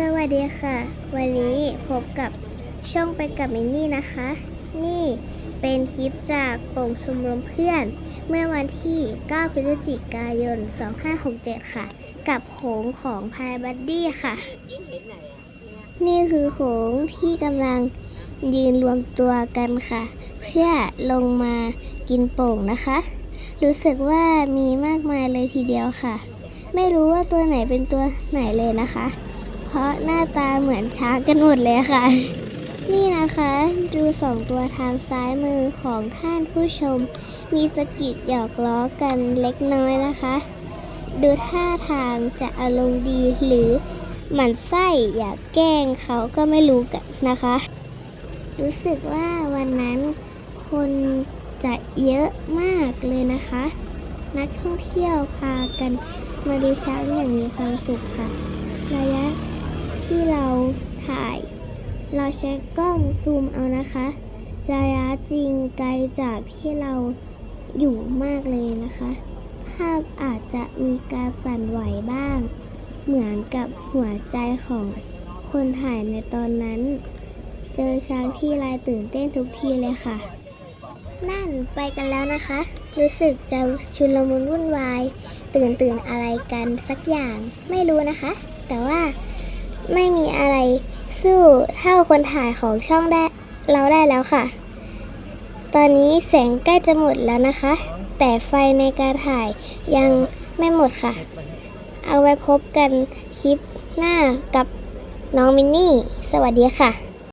สวัสดีค่ะ วันนี้พบกับช่องไปกับมินนี่นะคะ นี่เป็นคลิปจากโป่งชมรมเพื่อน เมื่อวันที่ 9 พฤศจิกายน 2567 ค่ะ กับโขงของพายบัดดี้ค่ะ นี่คือโขงที่กำลังยืนรวมตัวกันค่ะ เพื่อลงมากินโป่งนะคะ รู้สึกว่ามีมากมายเลยทีเดียวค่ะ ไม่รู้ว่าตัวไหนเป็นตัวไหนเลยนะคะ เพราะหน้าตาเหมือนช้างกันหมดเลยค่ะ นี่นะคะ ดูสองตัวทางซ้ายมือของท่านผู้ชม มีสกิดหยอกล้อกันเล็กน้อยนะคะ ดูท่าทางจะอารมณ์ดีหรือหมันไส้อยากแกล้งเขาก็ไม่รู้กันนะคะ รู้สึกว่าวันนั้นคนจะเยอะมากเลยนะคะ นักท่องเที่ยวพากันมาดูช้างอย่างมีความสุขค่ะระยะ ที่เราถ่าย เราใช้กล้องซูมเอานะคะระยะจริงไกลจากที่เราอยู่มากเลยนะคะ ภาพอาจจะมีการสั่นไหวบ้าง เหมือนกับหัวใจของคนถ่ายในตอนนั้น เจอช้างที่ไรตื่นเต้นทุกทีเลยค่ะ นั่นไปกันแล้วนะคะ รู้สึกจะชุลมุนวุ่นวาย ตื่นตื่นอะไรกันสักอย่างไม่รู้นะคะ แต่ว่า ไม่มีอะไรสู้เท่าคนถ่ายของช่องได้เราได้แล้วค่ะ ตอนนี้แสงใกล้จะหมดแล้วนะคะ แต่ไฟในการถ่ายยังไม่หมดค่ะ เอาไว้พบกันคลิปหน้ากับน้องมินนี่ สวัสดีค่ะ